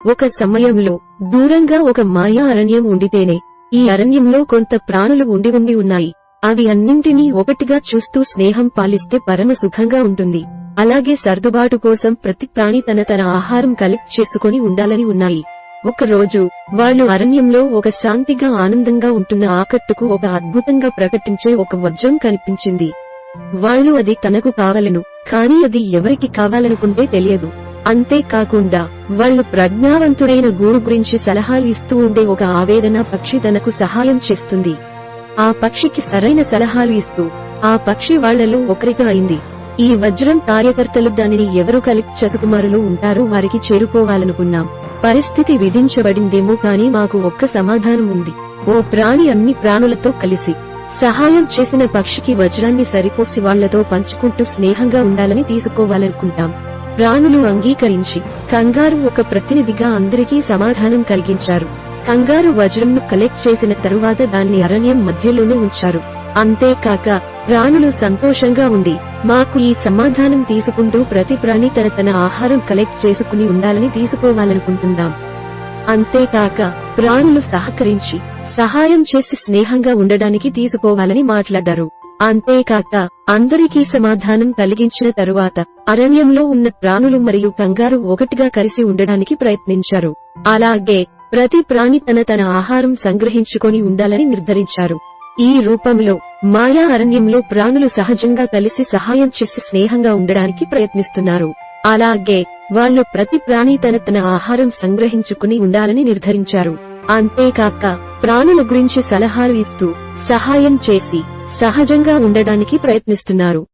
ఒక సమయంలో దూరంగా ఒక మాయా అరణ్యం ఉండితేనే ఈ అరణ్యంలో కొంత ప్రాణులు ఉండి ఉండి ఉన్నాయి. అవి అన్నింటినీ ఒకటిగా చూస్తూ స్నేహం పాలిస్తే పరమ సుఖంగా ఉంటుంది. అలాగే సర్దుబాటు కోసం ప్రతి ప్రాణి తన తన ఆహారం కలెక్ట్ చేసుకొని ఉండాలని ఉన్నాయి. ఒకరోజు వాళ్ళు అరణ్యంలో ఒక శాంతిగా ఆనందంగా ఉంటున్న ఆకట్టుకు ఒక అద్భుతంగా ప్రకటించే ఒక వజ్రం కనిపించింది. వాళ్ళు అది తనకు కావలను కానీ అది ఎవరికి కావాలనుకుంటే తెలియదు. అంతేకాకుండా వాళ్ళు ప్రజ్ఞావంతుడైన గూడు గురించి సలహాలు ఇస్తూ ఉండే ఒక ఆవేదన పక్షి తనకు సహాయం చేస్తుంది. ఆ పక్షికి సరైన సలహాలు ఇస్తూ ఆ పక్షి వాళ్ళలో ఒకరిగా అయింది. ఈ వజ్రం కార్యకర్తలు దానిని ఎవరు కలిపి చసుకుమారులు ఉంటారో వారికి చేరుకోవాలనుకున్నాం. పరిస్థితి విధించబడిందేమో కాని మాకు ఒక్క సమాధానం ఉంది. ఓ ప్రాణి అన్ని ప్రాణులతో కలిసి సహాయం చేసిన పక్షికి వజ్రాన్ని సరిపోసి వాళ్ళతో పంచుకుంటూ స్నేహంగా ఉండాలని తీసుకోవాలనుకుంటాం. ప్రాణులు అంగీకరించి కంగారు ఒక ప్రతినిధిగా అందరికీ సమాధానం కలిగించారు. కంగారు వజ్రంను కలెక్ట్ చేసిన తరువాత దాన్ని అరణ్యం మధ్యలోనే ఉంచారు. అంతేకాక ప్రాణులు సంతోషంగా ఉండి మాకు ఈ సమాధానం తీసుకుంటూ ప్రతి ప్రాణి తన తన ఆహారం కలెక్ట్ చేసుకుని ఉండాలని తీసుకోవాలనుకుంటుందాం అంతేకాక ప్రాణులు సహకరించి సహాయం చేసి స్నేహంగా ఉండడానికి తీసుకోవాలని మాట్లాడారు. అంతేకాక అందరికీ సమాధానం కలిగించిన తరువాత అరణ్యంలో ఉన్న ప్రాణులు మరియు కంగారు ఒకటిగా కలిసి ఉండడానికి ప్రయత్నించారు. అలాగే ప్రతి ప్రాణి తన తన ఆహారం సంగ్రహించుకొని ఉండాలని నిర్ధారించారు. ఈ రూపంలో మాయా అరణ్యంలో ప్రాణులు సహజంగా కలిసి సహాయం చేసి స్నేహంగా ఉండడానికి ప్రయత్నిస్తున్నారు. అలాగే వాళ్ళు ప్రతి ప్రాణి తన తన ఆహారం సంగ్రహించుకుని ఉండాలని నిర్ధారించారు. అంతేకాక ప్రాణుల గురించి సలహాలు ఇస్తూ సహాయం చేసి సహజంగా ఉండడానికి ప్రయత్నిస్తున్నారు.